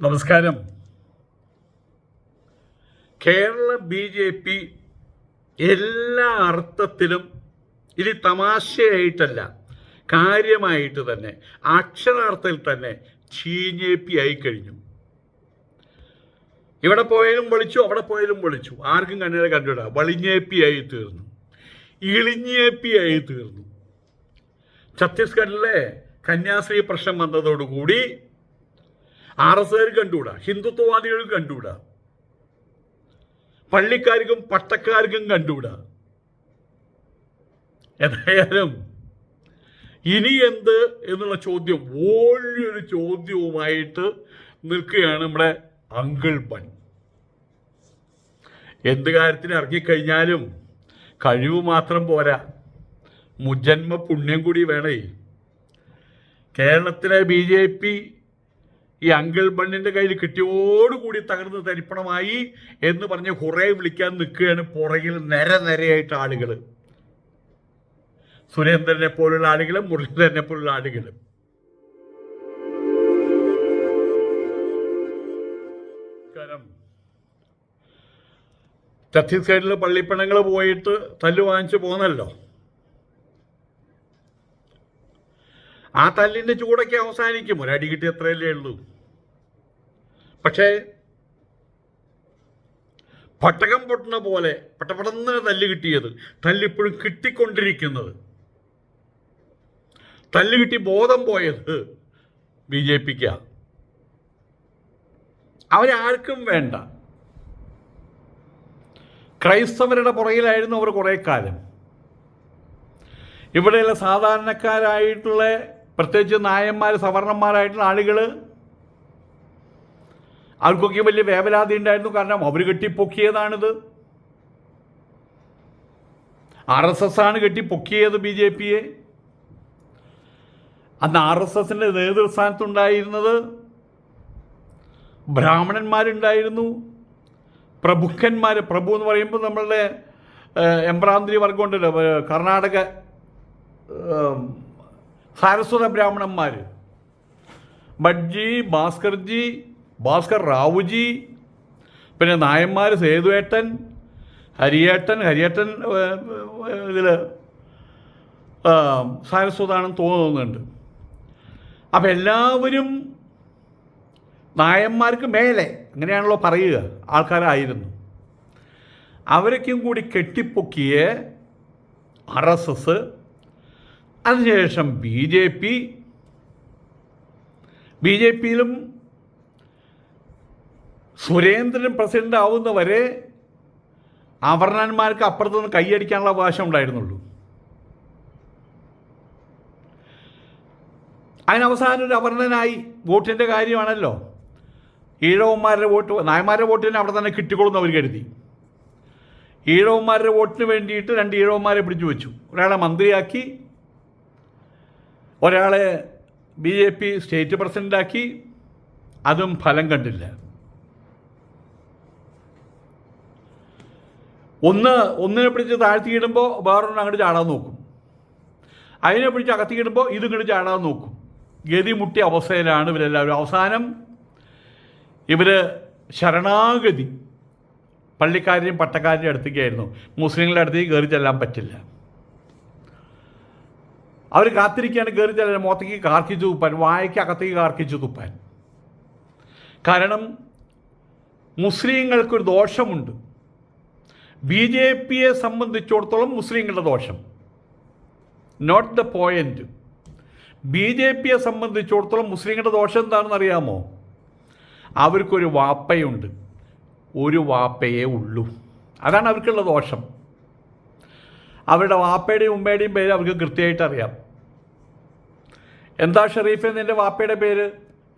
നമസ്കാരം. Kerala B J P എല്ലാ അർത്ഥത്തിലും ഇനി തമാശയായിട്ടല്ല കാര്യമായിട്ട് തന്നെ അക്ഷരാർത്ഥത്തിൽ തന്നെ ചീഞ്ഞേപ്പി ആയി കഴിഞ്ഞു. ഇവിടെ പോയാലും വിളിച്ചു അവിടെ പോയാലും വിളിച്ചു. ആർക്കും കണ്ണിനെ കണ്ടുവിടാ വളിഞ്ഞേപ്പിയായി തീർന്നു. ഇളിഞ്ഞേപ്പിയായി തീർന്നു. ഛത്തീസ്ഗഡിലെ കന്യാസ്ത്രീ പ്രശ്നം വന്നതോടുകൂടി ആർ എസ് കാർ കണ്ടുകൂടാ? ഹിന്ദുത്വവാദികൾക്ക് കണ്ടുകൂടാ? പള്ളിക്കാർക്കും പട്ടക്കാർക്കും കണ്ടുകൂടാ? എന്തായാലും ഇനി എന്ത് എന്നുള്ള ചോദ്യം വലിയൊരു ചോദ്യവുമായിട്ട് നിൽക്കുകയാണ് നമ്മുടെ അങ്കിൾ ബൺ എന്ത് കാര്യത്തിന് ഇറങ്ങിക്കഴിഞ്ഞാലും കഴിവ് മാത്രം പോരാ. മുജന്മ പുണ്യം കൂടി വേണേ. കേരളത്തിലെ ബി ജെ പി ഈ അങ്കിൾ ബണ്ണിന്റെ കയ്യിൽ കിട്ടിയോടുകൂടി തകർന്ന് തരിപ്പണമായി എന്ന് പറഞ്ഞ് കുറേ വിളിക്കാൻ നിൽക്കുകയാണ് പുറകിൽ നിര നിരയായിട്ട് ആളുകൾ. സുരേന്ദ്രനെ പോലുള്ള ആളുകളും മുരളീധരനെ പോലുള്ള ആളുകളും കാരണം ഛത്തീസ്ഗഡിൽ പള്ളിപ്പണങ്ങൾ പോയിട്ട് തല്ലു വാങ്ങിച്ചു പോന്നല്ലോ. ആ തല്ലിന്റെ ചൂടൊക്കെ അവസാനിക്കും. ഒരടി കിട്ടി അത്രയല്ലേ ഉള്ളൂ. പക്ഷേ പട്ടകം പൊട്ടുന്ന പോലെ പട്ടപടന്ന് തല്ല് കിട്ടിയത് തല്ലിപ്പോഴും കിട്ടിക്കൊണ്ടിരിക്കുന്നത്. തല്ല് കിട്ടി ബോധം പോയത് ബി ജെ പിക്ക. അവരാർക്കും വേണ്ട. ക്രൈസ്തവരുടെ പുറകിലായിരുന്നു അവർ കുറേ കാലം ഇവിടെയുള്ള സാധാരണക്കാരായിട്ടുള്ള പ്രത്യേകിച്ച് നായന്മാർ സവർണന്മാരായിട്ടുള്ള ആളുകൾ അവർക്കൊക്കെ വലിയ വേവലാതി ഉണ്ടായിരുന്നു. കാരണം അവർ കെട്ടിപ്പൊക്കിയതാണിത്. ആർ എസ് എസ് ആണ് കെട്ടിപ്പൊക്കിയത് ബി ജെ പിയെ. അന്ന് ആർ എസ് എസിന്റെ നേതൃസ്ഥാനത്തുണ്ടായിരുന്നത് ബ്രാഹ്മണന്മാരുണ്ടായിരുന്നു. പ്രഭുക്കന്മാർ പ്രഭു എന്ന് പറയുമ്പോൾ നമ്മളുടെ എംബ്രാന്തിരി വർഗമുണ്ടല്ലോ കർണാടക സാരസ്വത ബ്രാഹ്മണന്മാർ ബഡ്ജി ഭാസ്കർജി ഭാസ്കർ റാവുജി പിന്നെ നായന്മാർ സേതുവേട്ടൻ ഹരിയേട്ടൻ ഹരിയേട്ടൻ ഇതിൽ സാരസ്വതാണെന്ന് തോന്നുന്നുണ്ട്. അപ്പം എല്ലാവരും നായന്മാർക്ക് മേലെ അങ്ങനെയാണല്ലോ പറയുക ആൾക്കാരായിരുന്നു. അവരൊക്കെയും കൂടി കെട്ടിപ്പൊക്കിയ ആർ എസ് എസ് അതിനുശേഷം B J P B J പിയിലും Surendran president ആവുന്നവരെ അവർണന്മാർക്ക് അപ്പുറത്തുനിന്ന് കൈയടിക്കാനുള്ള അവകാശം ഉണ്ടായിരുന്നുള്ളൂ. അതിനവസാനം ഒരു അവർണനായി വോട്ടിന്റെ കാര്യമാണല്ലോ. ഈഴവന്മാരുടെ വോട്ട് നായന്മാരുടെ വോട്ടിന് അവിടെ തന്നെ കിട്ടിക്കൊള്ളുന്ന അവർ കരുതി. ഈഴവന്മാരുടെ വോട്ടിന് വേണ്ടിയിട്ട് രണ്ട് ഈഴവന്മാരെ പിടിച്ചു വെച്ചു ഒരാളെ മന്ത്രിയാക്കി ഒരാളെ ബി ജെ പി സ്റ്റേറ്റ് പ്രസിഡന്റാക്കി അതും ഫലം കണ്ടില്ല. ഒന്ന് ഒന്നിനെ പിടിച്ച് താഴ്ത്തിയിടുമ്പോൾ വേറൊന്ന് അങ്ങോട്ട് ചാടാൻ നോക്കും. അതിനെ പിടിച്ച് അകത്തിയിടുമ്പോൾ ഇതും ഇങ്ങോട്ട് ചാടാൻ നോക്കും. ഗതി മുട്ടിയ അവസ്ഥയിലാണ് ഇവരെല്ലാവരും. അവസാനം ഇവർ ശരണാഗതി പള്ളിക്കാരെയും പട്ടക്കാരെയും അടുത്തേക്കായിരുന്നു. മുസ്ലിങ്ങളുടെ അടുത്തേക്ക് കയറി ചെല്ലാൻ പറ്റില്ല. അവർ കാത്തിരിക്കുകയാണ് കയറി ചില മുഖത്തേക്ക് കാർക്കിച്ചു തുപ്പാൻ വായയ്ക്ക് അകത്തേക്ക് കാർക്കിച്ചു തുപ്പാൻ. കാരണം മുസ്ലിങ്ങൾക്കൊരു ദോഷമുണ്ട്. ബി ജെ പിയെ സംബന്ധിച്ചിടത്തോളം മുസ്ലിങ്ങളുടെ ദോഷം. Not the point B J പിയെ സംബന്ധിച്ചിടത്തോളം മുസ്ലിങ്ങളുടെ ദോഷം എന്താണെന്ന് അറിയാമോ? അവർക്കൊരു വാപ്പയുണ്ട്. ഒരു വാപ്പയേ ഉള്ളൂ. അതാണ് അവർക്കുള്ള ദോഷം. അവരുടെ വാപ്പയുടെയും ഉമ്മയുടെയും പേര് അവർക്ക് കൃത്യമായിട്ട് അറിയാം. എന്താ ഷെറീഫ് നിന്റെ വാപ്പയുടെ പേര്?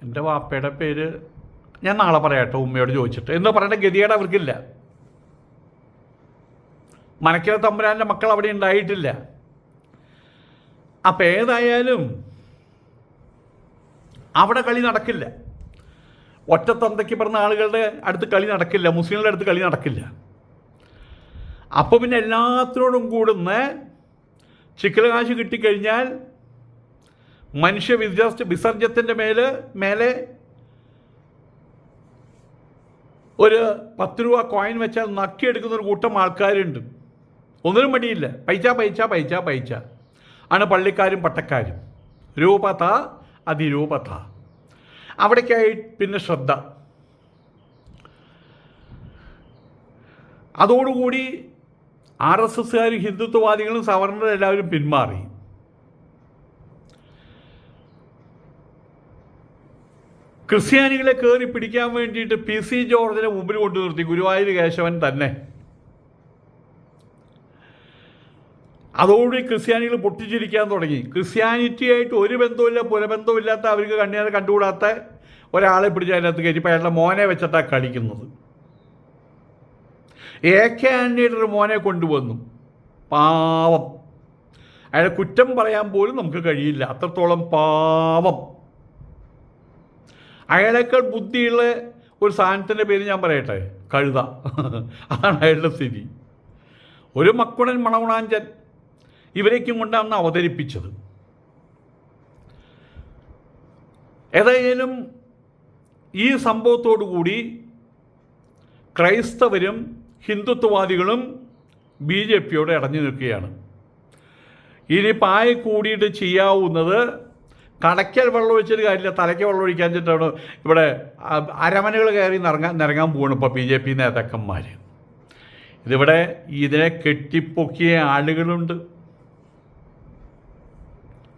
എന്റെ വാപ്പയുടെ പേര് ഞാൻ നാളെ പറയാട്ടോ ഉമ്മയോട് ചോദിച്ചിട്ട്. എന്ന് പറയേണ്ട ഗതികേട് അവർക്കില്ല. മനക്കര തമ്പുരാന്റെ മക്കൾ അവിടെ ഉണ്ടായിട്ടില്ല. അപ്പം ഏതായാലും അവിടെ കളി നടക്കില്ല. ഒറ്റത്തന്തയ്ക്ക് പറഞ്ഞ ആളുകളുടെ അടുത്ത് കളി നടക്കില്ല മുസ്ലിങ്ങളുടെ അടുത്ത് കളി നടക്കില്ല. അപ്പോൾ പിന്നെ എല്ലാത്തിനോടും കൂടുന്ന ചിക്കല കാശ് കിട്ടിക്കഴിഞ്ഞാൽ മനുഷ്യ വിസർജ വിസർജ്യത്തിന്റെ മേൽ മേലെ ഒരു പത്ത് രൂപ കോയിൻ വെച്ചാൽ നക്കിയെടുക്കുന്ന ഒരു കൂട്ടം ആൾക്കാരുണ്ട്. ഒന്നിനും മടിയില്ല. പൈസ പൈസ പൈസ പൈസ. ആണ് പള്ളിക്കാരും പട്ടക്കാരും. രൂപത അതിരൂപത. അവിടേക്കായി പിന്നെ ശ്രദ്ധ. അതോടുകൂടി ആർ എസ് എസ്സുകാരും ഹിന്ദുത്വവാദികളും സവർണരും എല്ലാവരും പിന്മാറി. ക്രിസ്ത്യാനികളെ കയറി പിടിക്കാൻ വേണ്ടിയിട്ട് പി സി ജോർജിനെ മുമ്പിൽ കൊണ്ടു നിർത്തി ഗുരുവായൂർ കേശവൻ തന്നെ. അതോടുകൂടി ക്രിസ്ത്യാനികൾ പൊട്ടിച്ചിരിക്കാൻ തുടങ്ങി. ക്രിസ്ത്യാനിറ്റി ആയിട്ട് ഒരു ബന്ധവുമില്ല പുനബന്ധവുമില്ലാത്ത അവർക്ക് കണ്ണിയാതെ കണ്ടുകൂടാത്ത ഒരാളെ പിടിച്ച് അതിനകത്ത് കയറ്റി ഇപ്പം അയാളുടെ മോനെ വെച്ചിട്ടാണ് കളിക്കുന്നത്. എ കെ ഒരു മോനെ കൊണ്ടുവന്നു. പാവം. അയാളെ കുറ്റം പറയാൻ പോലും നമുക്ക് കഴിയില്ല. അത്രത്തോളം പാവം. അയാളേക്കാൾ ബുദ്ധിയുള്ള ഒരു സാധനത്തിന്റെ പേര് ഞാൻ പറയട്ടെ? കഴുത. അതാണ് അയാളുടെ സ്ഥിതി. ഒരു മക്കുണൻ മണകുണാഞ്ചൻ ഇവരേക്കും കൊണ്ടാണ് അവതരിപ്പിച്ചത്. ഏതായാലും ഈ സംഭവത്തോടുകൂടി ക്രൈസ്തവരും ഹിന്ദുത്വവാദികളും ബി ജെ പിയോട് അടഞ്ഞു നിൽക്കുകയാണ്. ഇനി പായ കൂടിയിട്ട് ചെയ്യാവുന്നത് കടയ്ക്കൽ വെള്ളം ഒഴിച്ചൊരു കാര്യമില്ല. തലയ്ക്ക് വെള്ളം ഒഴിക്കാൻ വെച്ചിട്ടാണ് ഇവിടെ അരമനകൾ കയറി നിറങ്ങാൻ നിറങ്ങാൻ പോകണം ഇപ്പോൾ ബി ജെ പി നേതാക്കന്മാർ ഇതിവിടെ ഇതിനെ കെട്ടിപ്പൊക്കിയ ആളുകളുണ്ട്.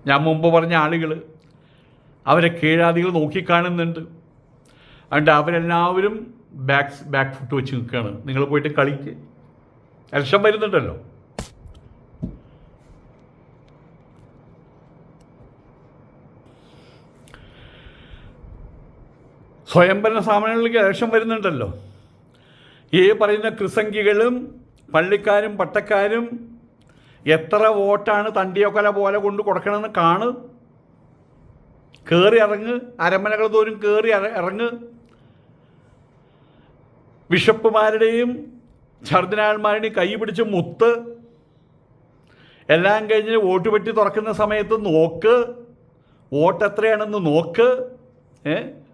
ഞാൻ മുമ്പ് പറഞ്ഞ ആളുകൾ അവരെ കീഴാദികൾ നോക്കിക്കാണുന്നുണ്ട്. അതുകൊണ്ട് അവരെല്ലാവരും ബാക്ക് ബാക്ക് ഫുട്ട് വെച്ച് നിൽക്കുകയാണ്. നിങ്ങൾ പോയിട്ട് കളിക്ക്. ഇലക്ഷൻ വരുന്നുണ്ടല്ലോ. സ്വയംഭരണ സ്ഥാപനങ്ങളിലേക്ക് ഇലക്ഷൻ വരുന്നുണ്ടല്ലോ. ഈ പറയുന്ന ക്രിസംഖികളും പള്ളിക്കാരും പട്ടക്കാരും എത്ര വോട്ടാണ് തണ്ടിയൊക്കല പോലെ കൊണ്ട് കൊടുക്കണമെന്ന് കാണ്. കയറി ഇറങ്ങ് അരമനകൾ തോറും കയറി ഇറ- ഇറങ്ങ്. ബിഷപ്പുമാരുടെയും ഛർദിനാൾമാരുടെയും കൈ പിടിച്ച് മുത്ത്. എല്ലാം കഴിഞ്ഞ് വോട്ട് പെട്ടി തുറക്കുന്ന സമയത്ത് നോക്ക്. വോട്ട് എത്രയാണെന്ന് നോക്ക്. ഏ?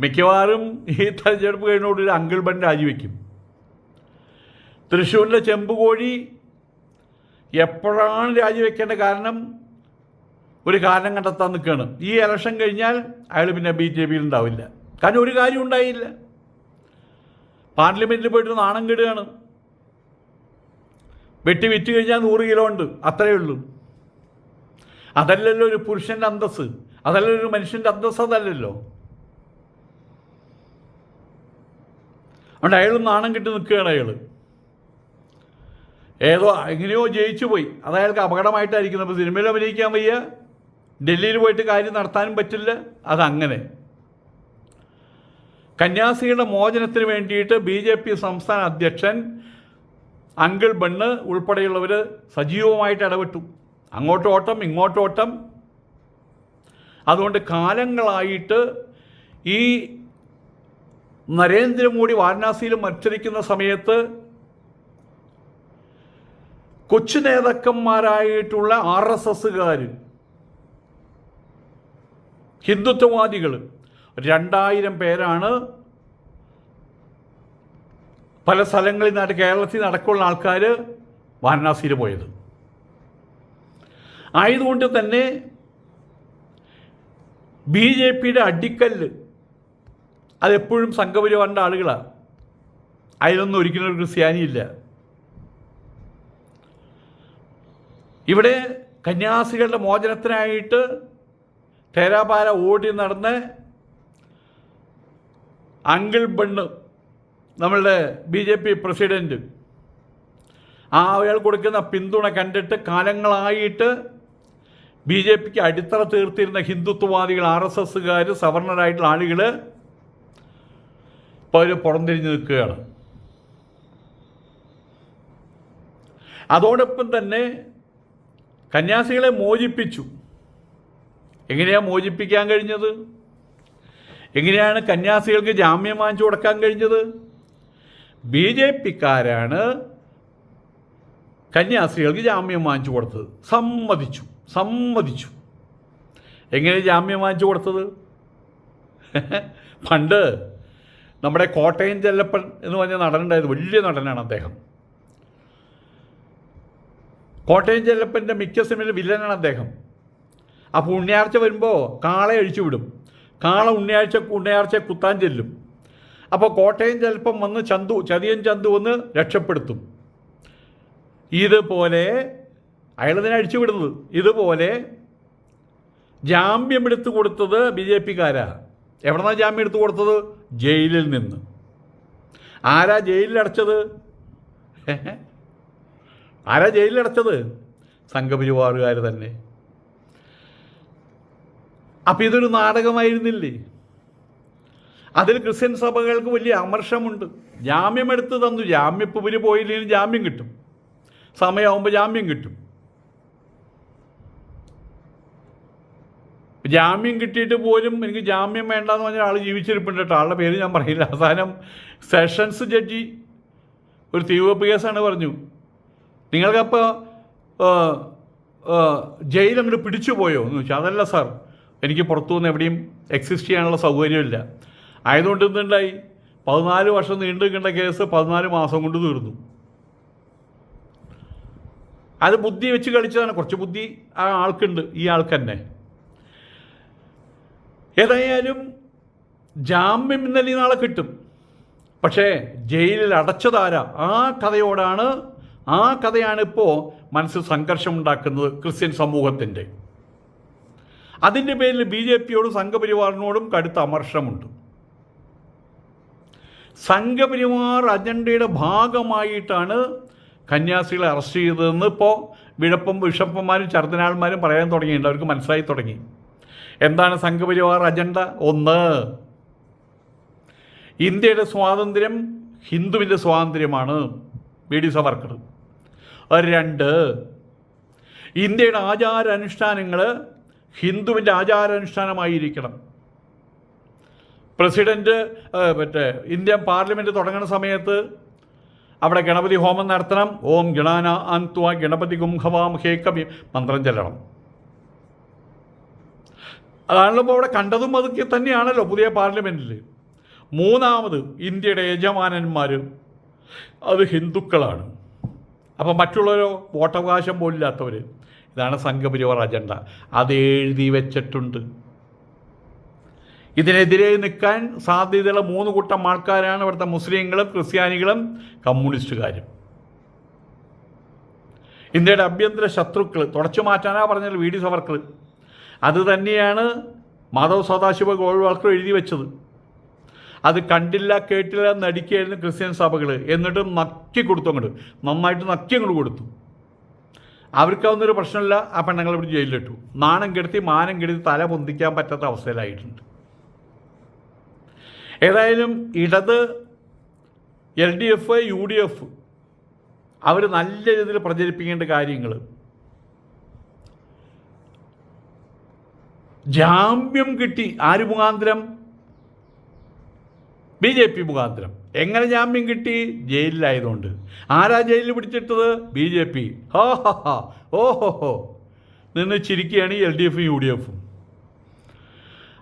മിക്കവാറും ഈ തെരഞ്ഞെടുപ്പ് കഴിഞ്ഞോട് ഒരു അങ്കിൾ ബൻ രാജിവെക്കും. തൃശ്ശൂരിലെ ചെമ്പുകോഴി എപ്പോഴാണ് രാജിവെക്കേണ്ട കാരണം? ഒരു കാരണം കണ്ടെത്താൻ നിൽക്കുകയാണ്. ഈ ഇലക്ഷൻ കഴിഞ്ഞാൽ അയാൾ പിന്നെ ബി ജെ പിയിൽ ഉണ്ടാവില്ല. കാരണം ഒരു കാര്യം ഉണ്ടായില്ല. പാർലമെന്റിൽ പോയിട്ട് നാണം കെടുകയാണ്. വെട്ടി വിറ്റ് കഴിഞ്ഞാൽ നൂറ് കിലോ ഉണ്ട്. അത്രയേ ഉള്ളൂ. അതല്ലല്ലോ ഒരു പുരുഷന്റെ അന്തസ് അതല്ലല്ലോ ഒരു മനുഷ്യന്റെ അന്തസ്സ് അതല്ലല്ലോ. അതുകൊണ്ട് അയാൾ നാണം കിട്ടി നിൽക്കുകയാണ് അയാൾ ഏതോ എങ്ങനെയോ ജയിച്ചു പോയി. അത് അയാൾക്ക് അപകടമായിട്ടായിരിക്കുന്നത് അപ്പോൾ സിനിമയിൽ അഭിനയിക്കാൻ വയ്യ. ഡൽഹിയിൽ പോയിട്ട് കാര്യം നടത്താനും പറ്റില്ല. അതങ്ങനെ. കന്യാസികളുടെ മോചനത്തിന് വേണ്ടിയിട്ട് ബി ജെ പി സംസ്ഥാന അധ്യക്ഷൻ അങ്കിൾ ബണ്ണ് ഉൾപ്പെടെയുള്ളവർ സജീവമായിട്ട് ഇടപെട്ടു. അങ്ങോട്ടോട്ടം ഇങ്ങോട്ടോട്ടം അതുകൊണ്ട് കാലങ്ങളായിട്ട് ഈ നരേന്ദ്രമോദി വാരണാസിയിൽ മത്സരിക്കുന്ന സമയത്ത് കൊച്ചു നേതാക്കന്മാരായിട്ടുള്ള ആർ എസ് എസ്സുകാർ ഹിന്ദുത്വവാദികൾ രണ്ടായിരം പേരാണ് പല സ്ഥലങ്ങളിൽ നിന്ന് കേരളത്തിൽ നടക്കുള്ള ആൾക്കാർ വാരണാസിയിൽ പോയത്. ആയതുകൊണ്ട് തന്നെ ബി ജെ പിയുടെ അടിക്കല്ല് അതെപ്പോഴും സംഘപരിവാറിന്റെ ആളുകളാണ് അതിലൊന്നും ഒരിക്കലും ഒരു ക്രിസ്ത്യാനിയില്ല. ഇവിടെ കന്യാസികളുടെ മോചനത്തിനായിട്ട് തേരാപാര ഓടി നടന്ന് അങ്കിൾ ബണ്ണ് നമ്മളുടെ ബി ജെ പി പ്രസിഡന്റ് ആ അയാൾ കൊടുക്കുന്ന പിന്തുണ കണ്ടിട്ട് കാലങ്ങളായിട്ട് ബി ജെ പിക്ക് അടിത്തറ തീർത്തിരുന്ന ഹിന്ദുത്വവാദികൾ ആർ എസ് എസ്സുകാർ സവർണരായിട്ടുള്ള ആളുകൾ അവർ പുറംതിരിഞ്ഞ് നിൽക്കുകയാണ്. അതോടൊപ്പം തന്നെ കന്യാസികളെ മോചിപ്പിച്ചു. എങ്ങനെയാണ് മോചിപ്പിക്കാൻ കഴിഞ്ഞത്? എങ്ങനെയാണ് കന്യാസികൾക്ക് ജാമ്യം വാങ്ങിച്ചു കൊടുക്കാൻ കഴിഞ്ഞത്? ബി ജെ പിക്കാരാണ് കന്യാസികൾക്ക് ജാമ്യം വാങ്ങിച്ചു കൊടുത്തത്. സമ്മതിച്ചു സമ്മതിച്ചു. എങ്ങനെ ജാമ്യം വാങ്ങിച്ചു കൊടുത്തത്? പണ്ട് നമ്മുടെ കോട്ടയം ചെല്ലപ്പൻ എന്ന് പറഞ്ഞ നടനുണ്ടായത് വലിയ നടനാണ് അദ്ദേഹം. കോട്ടയം ചെല്ലപ്പന്റെ മിക്ക സിനിമയിലും വില്ലനാണ് അദ്ദേഹം. ആ ഉണ്ണിയാഴ്ച വരുമ്പോൾ കാളെ അഴിച്ചു വിടും. കാള ഉണ്ണിയാഴ്ച ഉണ്ണിയാഴ്ച കുത്താൻ ചെല്ലും. അപ്പോൾ കോട്ടയം ചെലപ്പം വന്ന് ചന്തു ചതിയൻ ചന്തു വന്ന് രക്ഷപ്പെടുത്തും. ഇതുപോലെ അയാളതിനെ അഴിച്ചു വിടുന്നത്. ഇതുപോലെ ജാമ്യം എടുത്തു കൊടുത്തത് ബി ജെ പിക്കാരാണ് എവിടെന്നാണ് ജാമ്യം എടുത്തു കൊടുത്തത്? ജയിലിൽ നിന്ന്. ആരാ ജയിലിൽ അടച്ചത്? ആരാ ജയിലിൽ അടച്ചത്? സംഘപരിവാറുകാർ തന്നെ. അപ്പം ഇതൊരു നാടകമായിരുന്നില്ലേ? അതിൽ ക്രിസ്ത്യൻ സഭകൾക്ക് വലിയ അമർഷമുണ്ട്. ജാമ്യം എടുത്ത് തന്നു. ജാമ്യം പോയില്ലെങ്കിൽ ജാമ്യം കിട്ടും. സമയമാകുമ്പോൾ ജാമ്യം കിട്ടും. ജാമ്യം കിട്ടിയിട്ട് പോലും എനിക്ക് ജാമ്യം വേണ്ട എന്ന് പറഞ്ഞ ആൾ ജീവിച്ചിരിപ്പുണ്ട് കേട്ടോ. ആളുടെ പേര് ഞാൻ പറയില്ല. അവസാനം സെഷൻസ് ജഡ്ജി ഒരു തീവപ്പ് കേസാണ് പറഞ്ഞു. നിങ്ങൾക്കപ്പോൾ ജയിൽ അങ്ങോട്ട് പിടിച്ചു പോയോ എന്ന് വെച്ചാൽ അതല്ല സാർ എനിക്ക് പുറത്തു നിന്ന് എവിടെയും എക്സിസ്റ്റ് ചെയ്യാനുള്ള സൗകര്യമില്ല. ആയതുകൊണ്ട് എന്തുണ്ടായി? പതിനാല് വർഷം നീണ്ടു നിൽക്കേണ്ട കേസ് പതിനാല് മാസം കൊണ്ട് തീർന്നു. അത് ബുദ്ധി വെച്ച് കളിച്ചതാണ്. കുറച്ച് ബുദ്ധി ആ ആൾക്കുണ്ട്. ഈ ആൾക്ക് തന്നെ ഏതായാലും ജാമ്യം ഇന്നലെ നാളെ കിട്ടും. പക്ഷേ ജയിലിൽ അടച്ചതാര? ആ കഥയോടാണ് ആ കഥയാണ് ഇപ്പോൾ മനസ്സിൽ സംഘർഷമുണ്ടാക്കുന്നത് ക്രിസ്ത്യൻ സമൂഹത്തിന്റെ. അതിന്റെ പേരിൽ ബി ജെ പിയോടും സംഘപരിവാറിനോടും കടുത്ത അമർഷമുണ്ട്. സംഘപരിവാർ അജണ്ടയുടെ ഭാഗമായിട്ടാണ് കന്യാസികളെ അറസ്റ്റ് ചെയ്തതെന്ന് ഇപ്പോൾ വിഴപ്പം വിഷപ്പന്മാരും ചർദ്ദനാൾമാരും പറയാൻ തുടങ്ങിയിട്ടുണ്ട്. അവർക്ക് മനസ്സിലായി തുടങ്ങി. എന്താണ് സംഘപരിവാർ അജണ്ട? ഒന്ന് ഇന്ത്യയുടെ സ്വാതന്ത്ര്യം ഹിന്ദുവിന്റെ സ്വാതന്ത്ര്യമാണ്. ബി ഡി സവർക്കർ രണ്ട് ഇന്ത്യയുടെ ആചാരാനുഷ്ഠാനങ്ങൾ ഹിന്ദുവിന്റെ ആചാരാനുഷ്ഠാനമായിരിക്കണം. പ്രസിഡന്റ് മറ്റേ ഇന്ത്യൻ പാർലമെന്റ് തുടങ്ങുന്ന സമയത്ത് അവിടെ ഗണപതി ഹോമം നടത്തണം. ഓം ഗണാന അന്ത്വ ഗണപതി കുംഭവാം ഹേ കവി. മന്ത്രം ചെല്ലണം. അതാണല്ലോ ഇപ്പോൾ അവിടെ കണ്ടതും അതൊക്കെ തന്നെയാണല്ലോ പുതിയ പാർലമെന്റിൽ മൂന്നാമത് ഇന്ത്യയുടെ യജമാനന്മാർ അത് ഹിന്ദുക്കളാണ്. അപ്പോൾ മറ്റുള്ളവരോ വോട്ടവകാശം പോലില്ലാത്തവർ ഇതാണ് സംഘപരിവാർ അജണ്ട. അത് എഴുതി വെച്ചിട്ടുണ്ട്. ഇതിനെതിരെ നിൽക്കാൻ സാധ്യതയുള്ള മൂന്ന് കൂട്ടം ആൾക്കാരാണ് ഇവിടുത്തെ മുസ്ലിങ്ങളും ക്രിസ്ത്യാനികളും കമ്മ്യൂണിസ്റ്റുകാരും. ഇന്ത്യയുടെ ആഭ്യന്തര ശത്രുക്കൾ തുടച്ചു മാറ്റാനാ പറഞ്ഞത് വി ഡി സവർക്കർ. അത് തന്നെയാണ് മാധവ് സദാശിവ ഗോൾവാൾക്കർ എഴുതി വെച്ചത്. അത് കണ്ടില്ല കേട്ടില്ല നടിക്കുകയായിരുന്നു ക്രിസ്ത്യൻ സഭകൾ എന്നിട്ട് നക്കി കൊടുത്തു അങ്ങോട്ട് നന്നായിട്ട് നക്കി അങ്ങോട്ട് കൊടുത്തു. അവർക്കാവുന്നൊരു പ്രശ്നമില്ല. ആ പെണ്ണുങ്ങളെ ഇവിടെ ജയിലിലിട്ടു. നാണം കെടുത്തി മാനം കെടുത്തി തല പൊന്തിക്കാൻ പറ്റാത്ത അവസ്ഥയിലായിട്ടുണ്ട്. ഏതായാലും ഇടത് L D F U D F അവർ നല്ല രീതിയിൽ പ്രചരിപ്പിക്കേണ്ട കാര്യങ്ങൾ ജാമ്യം കിട്ടി. ആര് മുഖാന്തരം? ബി ജെ പി മുഖാന്തരം. എങ്ങനെ ജാമ്യം കിട്ടി? ജയിലിലായതുകൊണ്ട്. ആരാ ജയിലിൽ പിടിച്ചിട്ടത്? B J P. ഹോ ഹോ ഹോ. ഓ ഹോ ഹോ. നിന്ന് ചിരിക്കുകയാണ് എൽ ഡി എഫും യു ഡി എഫും.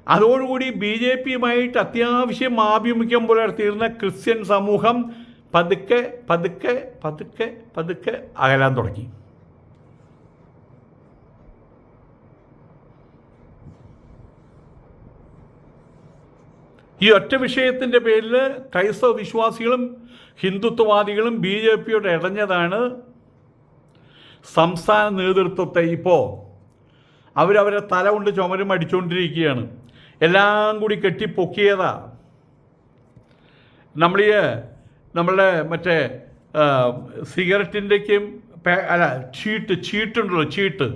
അതോടുകൂടി ബി ജെ പിയുമായിട്ട് അത്യാവശ്യം ആഭിമുഖ്യം പുലർത്തിയിരുന്ന ക്രിസ്ത്യൻ സമൂഹം പതുക്കെ പതുക്കെ പതുക്കെ പതുക്കെ അകലാൻ തുടങ്ങി. ഈ ഒറ്റ വിഷയത്തിന്റെ പേരിൽ ക്രൈസ്തവ വിശ്വാസികളും ഹിന്ദുത്വവാദികളും ബി ജെ പിയോട് ഇടഞ്ഞതാണ് സംസ്ഥാന നേതൃത്വത്തെ ഇപ്പോൾ അവരവരെ തല കൊണ്ട് ചുമരും അടിച്ചുകൊണ്ടിരിക്കുകയാണ്. എല്ലാം കൂടി കെട്ടിപ്പൊക്കിയതാ. നമ്മൾ ഈ നമ്മളുടെ മറ്റേ സിഗരറ്റിന്റെക്കും അല്ല ചീട്ട് ചീട്ടുണ്ടല്ലോ ചീട്ട്.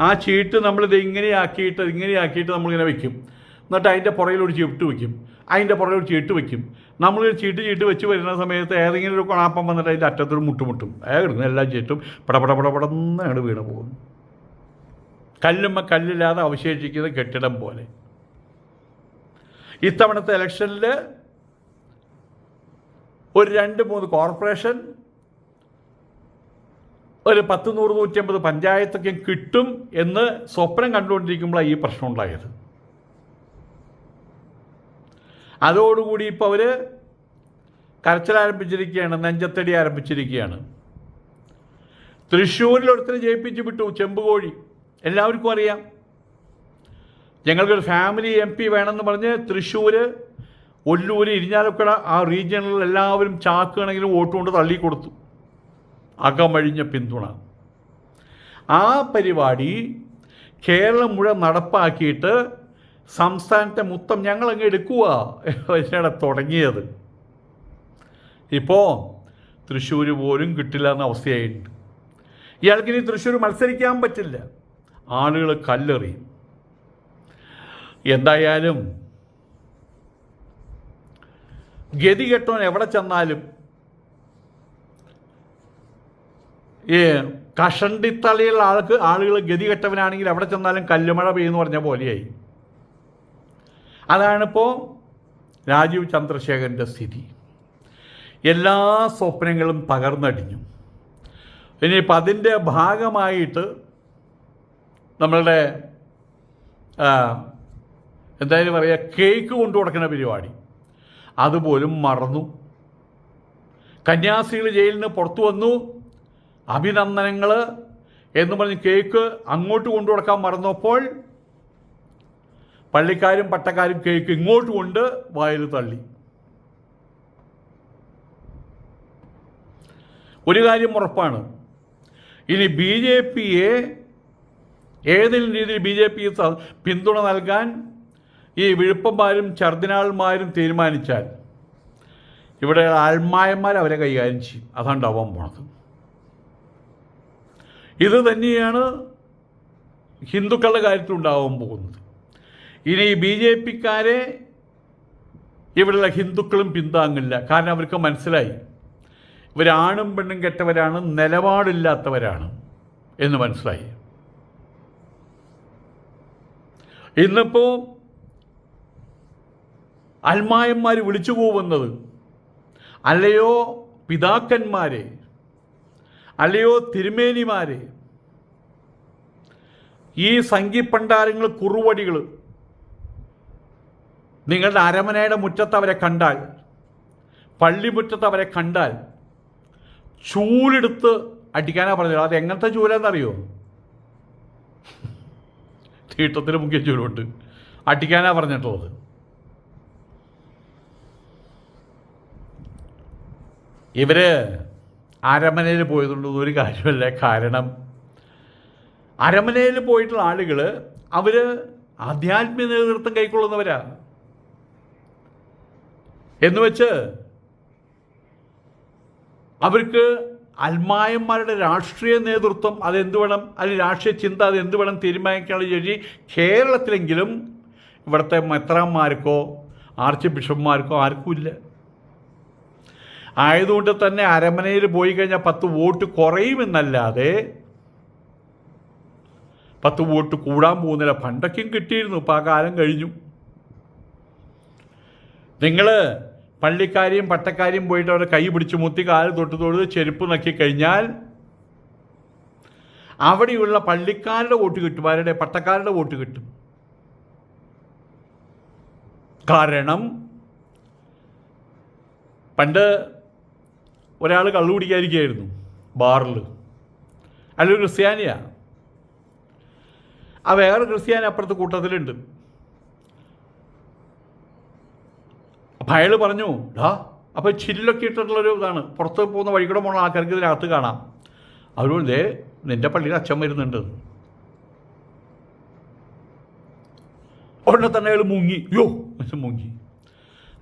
ആ ചീട്ട് നമ്മളിത് ഇങ്ങനെയാക്കിയിട്ട് ഇങ്ങനെയാക്കിയിട്ട് നമ്മളിങ്ങനെ വെക്കും. എന്നിട്ട് അതിന്റെ പുറകിൽ ഒരു ചീട്ട് വയ്ക്കും. അതിന്റെ പുറകിൽ ഒരു ചീട്ട് വയ്ക്കും. നമ്മൾ ചീട്ട് ചീട്ട് വെച്ച് വരുന്ന സമയത്ത് ഏതെങ്കിലും ഒരു കൊണാപ്പം വന്നിട്ട് അതിന്റെ അറ്റത്തൊരു മുട്ടുമുട്ടും. ഏകിടുന്നു എല്ലാ ചീട്ടും പടപട പടപടന്ന് അങ്ങോട്ട് വീണ് പോകും. കല്ലുമ്മ കല്ലില്ലാതെ അവശേഷിക്കുന്ന കെട്ടിടം പോലെ. ഇത്തവണത്തെ ഇലക്ഷനിൽ ഒരു രണ്ട് മൂന്ന് കോർപ്പറേഷൻ ഒരു പത്ത് നൂറ് നൂറ്റമ്പത് പഞ്ചായത്തൊക്കെ കിട്ടും എന്ന് സ്വപ്നം കണ്ടുകൊണ്ടിരിക്കുമ്പോഴാണ് ഈ പ്രശ്നം ഉണ്ടായത്. അതോടുകൂടി ഇപ്പോൾ അവർ കരച്ചിൽ ആരംഭിച്ചിരിക്കുകയാണ് നെഞ്ചത്തടി ആരംഭിച്ചിരിക്കുകയാണ്. തൃശ്ശൂരിൽ ഒരുത്തരെ ജയിപ്പിച്ച് വിട്ടു ചെമ്പുകോഴി. എല്ലാവർക്കും അറിയാം. ഞങ്ങൾക്കൊരു ഫാമിലി എം പി വേണമെന്ന് പറഞ്ഞ് തൃശ്ശൂർ ഒല്ലൂർ ഇരിഞ്ഞാലക്കുട ആ റീജിയണിൽ എല്ലാവരും ചാക്ക് കണക്കിന് വോട്ട് കൊണ്ട് തള്ളിക്കൊടുത്തു. അകമഴിഞ്ഞ പിന്തുണ. ആ പരിപാടി കേരളം മുഴുവൻ നടപ്പാക്കിയിട്ട് സംസ്ഥാനത്തെ മൊത്തം ഞങ്ങളങ്ങ് എടുക്കുക എന്നാണ് തുടങ്ങിയത്. ഇപ്പോൾ തൃശ്ശൂർ പോലും കിട്ടില്ല എന്ന അവസ്ഥയായിട്ടുണ്ട്. ഇയാൾക്ക് ഇനി തൃശ്ശൂർ മത്സരിക്കാൻ പറ്റില്ല. ആളുകൾ കല്ലെറിയും. എന്തായാലും ഗതി കെട്ടവൻ എവിടെ ചെന്നാലും ഈ കഷണ്ടിത്തളിയുള്ള ആൾക്ക് ആളുകൾ ഗതി കെട്ടവനാണെങ്കിൽ എവിടെ ചെന്നാലും കല്ലുമഴ പെയ്യുന്നു പറഞ്ഞ പോലെയായി. അതാണിപ്പോൾ രാജീവ് ചന്ദ്രശേഖരന്റെ സ്ഥിതി. എല്ലാ സ്വപ്നങ്ങളും തകർന്നടിഞ്ഞു ഇനിയിപ്പോൾ അതിന്റെ ഭാഗമായിട്ട് നമ്മളുടെ എന്തായാലും പറയുക കേക്ക് കൊണ്ടു കൊടുക്കുന്ന പരിപാടി. അതുപോലും മറന്നു. കന്യാസികൾ ജയിലിൽ നിന്ന് പുറത്തു വന്നു. അഭിനന്ദനങ്ങൾ എന്ന് പറഞ്ഞ് കേക്ക് അങ്ങോട്ട് കൊണ്ടു കൊടുക്കാൻ മറന്നപ്പോൾ പള്ളിക്കാരും പട്ടക്കാരും കേക്ക് ഇങ്ങോട്ട് കൊണ്ട് വായിൽ തള്ളി. ഒരു കാര്യം ഉറപ്പാണ്. ഇനി ബി ജെ പിയെ ഏതെങ്കിലും രീതിയിൽ ബി ജെ പി പിന്തുണ നൽകാൻ ഈ വിഴുപ്പന്മാരും ചർദിനാൾമാരും തീരുമാനിച്ചാൽ ഇവിടെ ആത്മായന്മാർ അവരെ കൈകാര്യം ചെയ്യും. അതാണ്ടാവാൻ പോണത്. ഇത് തന്നെയാണ് ഹിന്ദുക്കളുടെ കാര്യത്തിൽ ഉണ്ടാവാൻ പോകുന്നത്. ഇനി ബി ജെ പിക്കാരെ ഇവിടെയുള്ള ഹിന്ദുക്കളും പിന്താങ്ങില്ല. കാരണം അവർക്ക് മനസ്സിലായി. ഇവരാണും പെണ്ണും കെട്ടവരാണ് നിലപാടില്ലാത്തവരാണ് എന്ന് മനസ്സിലായി. ഇന്നിപ്പോൾ അൽമായന്മാർ വിളിച്ചു പോകുന്നത് അല്ലയോ പിതാക്കന്മാരെ അല്ലയോ തിരുമേനിമാരെ ഈ സംഘിപ്പണ്ടാരങ്ങൾ കുറുവടികൾ നിങ്ങളുടെ അരമനയുടെ മുറ്റത്ത് അവരെ കണ്ടാൽ പള്ളിമുറ്റത്ത് അവരെ കണ്ടാൽ ചൂലെടുത്ത് അടിക്കാനാണ് പറഞ്ഞത്. അത് എങ്ങനത്തെ ചൂലെന്നറിയോ? തീട്ടത്തിന് മുഖ്യ ചൂലുണ്ട്. അടിക്കാനാ പറഞ്ഞിട്ടുള്ളത്. ഇവർ അരമനയിൽ പോയതുകൊണ്ട് ഒരു കാര്യമല്ല. കാരണം അരമനയിൽ പോയിട്ടുള്ള ആളുകൾ അവർ ആധ്യാത്മിക നേതൃത്വം കൈക്കൊള്ളുന്നവരാ. എന്ന് വെച്ച് അവർക്ക് അൽമായന്മാരുടെ രാഷ്ട്രീയ നേതൃത്വം അതെന്ത് വേണം? അതിൽ രാഷ്ട്രീയ ചിന്ത അത് എന്ത് വേണം തീരുമാനിക്കാനുള്ള ശേഷി കേരളത്തിലെങ്കിലും ഇവിടുത്തെ മെത്രാന്മാർക്കോ ആർച്ച് ബിഷപ്പ്മാർക്കോ ആർക്കും ഇല്ല. ആയതുകൊണ്ട് തന്നെ അരമനയിൽ പോയി കഴിഞ്ഞാൽ പത്ത് വോട്ട് കുറയുമെന്നല്ലാതെ പത്ത് വോട്ട് കൂടാൻ പോകുന്നില്ല. പണ്ടൊക്കെയും കിട്ടിയിരുന്നു. ഇപ്പോൾ ആ കാലം കഴിഞ്ഞു. നിങ്ങൾ പള്ളിക്കാരെയും പട്ടക്കാരെയും പോയിട്ട് അവരുടെ കൈ പിടിച്ച് മുത്തി കാൽ തൊട്ട് തൊഴുത് ചെരുപ്പ് നക്കി കഴിഞ്ഞാൽ അവിടെയുള്ള പള്ളിക്കാരുടെ വോട്ട് കിട്ടും. ആരുടെ? പട്ടക്കാരുടെ വോട്ട് കിട്ടും. കാരണം പണ്ട് ഒരാൾ കള്ളു കുടിക്കാതിരിക്കുകയായിരുന്നു ബാറിൽ അല്ലൊരു ക്രിസ്ത്യാനിയാണ്. ആ വേറെ ക്രിസ്ത്യാനി അപ്പുറത്ത് കൂട്ടത്തിലുണ്ട്. അപ്പം അയാൾ പറഞ്ഞു ഡാ അപ്പോൾ ചില്ലൊക്കെ ഇട്ടിട്ടുള്ളൊരു ഇതാണ്. പുറത്ത് പോകുന്ന വഴി കൂടെ പോകുന്ന ആൾക്കാർക്ക് ഇതിനകത്ത് കാണാം. അവരോട് ദേ നിന്റെ പള്ളിയിൽ അച്ഛൻ വരുന്നുണ്ട്. ഉടനെ തന്നെ അയാൾ മുങ്ങി. യോ അച്ഛൻ മുങ്ങി.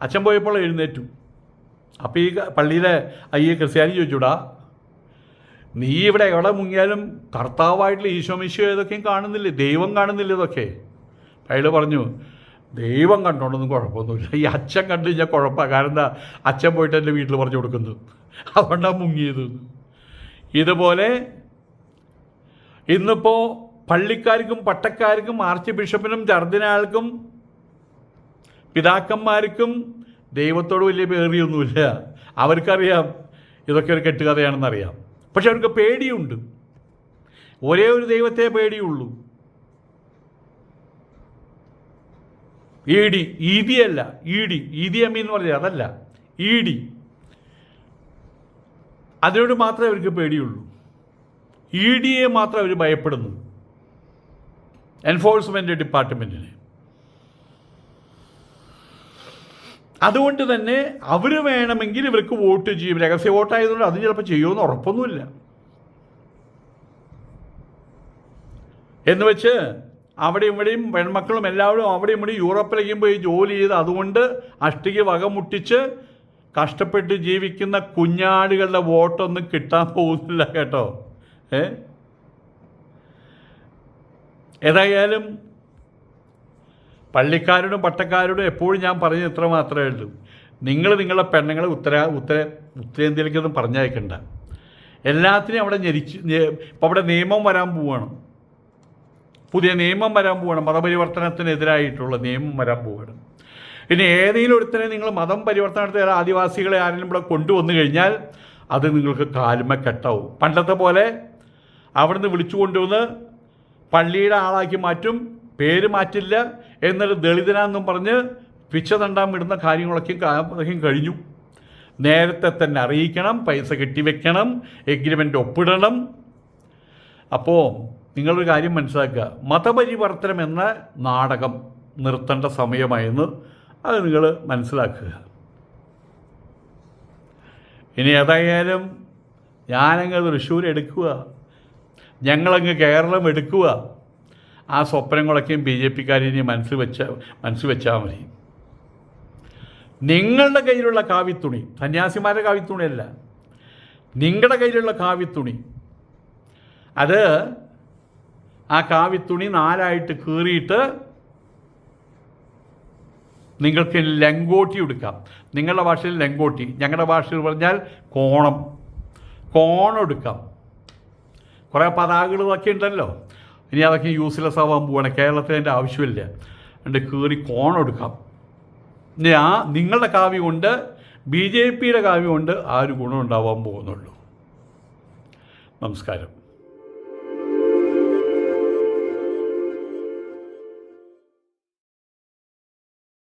അച്ഛൻ പോയപ്പോൾ എഴുന്നേറ്റു. അപ്പോൾ ഈ പള്ളിയിലെ അയ്യ ക്രിസ്ത്യാനി ചോദിച്ചൂടാ നീ ഇവിടെ എവിടെ മുങ്ങിയാലും കർത്താവായിട്ടുള്ള ഈശോമിശോ ഇതൊക്കെയും കാണുന്നില്ലേ? ദൈവം കാണുന്നില്ല ഇതൊക്കെ? അയാൾ പറഞ്ഞു ദൈവം കണ്ടോണ്ടൊന്നും കുഴപ്പമൊന്നുമില്ല. ഈ അച്ഛൻ കണ്ടു കഴിഞ്ഞാൽ കുഴപ്പമാണ് കാരണം എന്താ? അച്ഛൻ പോയിട്ട് എന്റെ വീട്ടിൽ പറഞ്ഞു കൊടുക്കുന്നത് അതുകൊണ്ടാണ് മുങ്ങിയത്. ഇതുപോലെ ഇന്നിപ്പോൾ പള്ളിക്കാർക്കും പട്ടക്കാർക്കും ആർച്ച് ബിഷപ്പിനും ചർദിനാൾക്കും പിതാക്കന്മാർക്കും ദൈവത്തോട് വലിയ പേറിയൊന്നുമില്ല അവർക്കറിയാം ഇതൊക്കെ ഒരു കെട്ടുകഥയാണെന്നറിയാം. പക്ഷെ അവർക്ക് പേടിയുണ്ട്. ഒരേ ഒരു ദൈവത്തെ പേടിയുള്ളൂ. ഇ ഡി ഇ ഡി അല്ല E D E D M എന്ന് പറഞ്ഞാൽ അതല്ല ഇ ഡി. അതിനോട് മാത്രമേ അവർക്ക് പേടിയുള്ളൂ. ഇ ഡിയെ മാത്രം അവർ ഭയപ്പെടുന്നു. എൻഫോഴ്സ്മെന്റ് ഡിപ്പാർട്ട്മെന്റിന്. അതുകൊണ്ട് തന്നെ അവർ വേണമെങ്കിൽ ഇവർക്ക് വോട്ട് ചെയ്യും. രഹസ്യ വോട്ടായതുകൊണ്ട് അത് ചിലപ്പോൾ ചെയ്യുമെന്ന് ഉറപ്പൊന്നുമില്ല. എന്ന് വെച്ച് അവിടെ ഇവിടെയും പെൺമക്കളും എല്ലാവരും അവിടെ ഇവിടെയും യൂറോപ്പിലേക്കും പോയി ജോലി ചെയ്ത് അതുകൊണ്ട് അഷ്ടിക്ക് വകമുട്ടിച്ച് കഷ്ടപ്പെട്ട് ജീവിക്കുന്ന കുഞ്ഞാടുകളുടെ വോട്ടൊന്നും കിട്ടാൻ പോകുന്നില്ല കേട്ടോ. ഏ? ഏതായാലും പള്ളിക്കാരോടും പട്ടക്കാരോടും എപ്പോഴും ഞാൻ പറഞ്ഞത് ഇത്ര മാത്രമേ ഉള്ളൂ. നിങ്ങൾ നിങ്ങളുടെ പെണ്ണുങ്ങളെ ഉത്തര ഉത്തര ഉത്തരേന്ത്യയിലേക്കൊന്നും പറഞ്ഞയക്കണ്ട. എല്ലാത്തിനും അവിടെ ഞെരിച്ച് ഇപ്പം അവിടെ നിയമം വരാൻ പോവുകയാണ് പുതിയ നിയമം വരാൻ പോവുകയാണ് മതപരിവർത്തനത്തിനെതിരായിട്ടുള്ള നിയമം വരാൻ പോവുകയാണ് ഇനി ഏതെങ്കിലും ഒരുത്തനെ നിങ്ങൾ മതം പരിവർത്തനത്തിന് ആദിവാസികളെ ആരെങ്കിലും ഇവിടെ കൊണ്ടുവന്നു കഴിഞ്ഞാൽ അത് നിങ്ങൾക്ക് കാലുമ കെട്ടാവും പണ്ടത്തെ പോലെ അവിടുന്ന് വിളിച്ചു കൊണ്ടുവന്ന് പള്ളിയുടെ ആളാക്കി മാറ്റും പേര് മാറ്റില്ല എന്നൊരു ദളിതനാന്നും പറഞ്ഞ് പിച്ച തണ്ടാൻ വിടുന്ന കാര്യങ്ങളൊക്കെ കാര്യം കഴിഞ്ഞു. നേരത്തെ തന്നെ അറിയിക്കണം പൈസ കെട്ടിവെക്കണം എഗ്രിമെന്റ് ഒപ്പിടണം. അപ്പോൾ നിങ്ങളൊരു കാര്യം മനസ്സിലാക്കുക. മതപരിവർത്തനം എന്ന നാടകം നിർത്തേണ്ട സമയമായെന്ന് അത് നിങ്ങൾ മനസ്സിലാക്കുക. ഇനി ഏതായാലും ഞാനങ്ങ് തൃശ്ശൂർ എടുക്കുക. ഞങ്ങളങ്ങ് കേരളം എടുക്കുക. ആ സ്വപ്നങ്ങളൊക്കെയും ബി ജെ പിക്കാരിനി മനസ്സിൽ വെച്ച മനസ്സിൽ വെച്ചാൽ മതി. നിങ്ങളുടെ കയ്യിലുള്ള കാവിത്തുണി സന്യാസിമാരുടെ കാവിത്തുണിയല്ല. നിങ്ങളുടെ കയ്യിലുള്ള കാവിത്തുണി അത് ആ കാവിത്തുണി നാലായിട്ട് കീറിയിട്ട് നിങ്ങൾക്ക് ലങ്കോട്ടി എടുക്കാം നിങ്ങളുടെ ഭാഷയിൽ ലങ്കോട്ടി. ഞങ്ങളുടെ ഭാഷയിൽ പറഞ്ഞാൽ കോണം. കോണം എടുക്കാം കുറേ പതാകകളൊക്കെ ഉണ്ടല്ലോ. ഇനി അതൊക്കെ യൂസ്ലെസ് ആവാൻ പോവാണ്. കേരളത്തിൽ അതിന്റെ ആവശ്യമില്ല. അതുകൊണ്ട് കീറി കോണം എടുക്കാം ഇനി ആ നിങ്ങളുടെ കാവ്യം കൊണ്ട് ബി ജെ പിയുടെ കാവ്യം കൊണ്ട് ആ ഒരു ഗുണം ഉണ്ടാവാൻ പോകുന്നുള്ളൂ? നമസ്കാരം.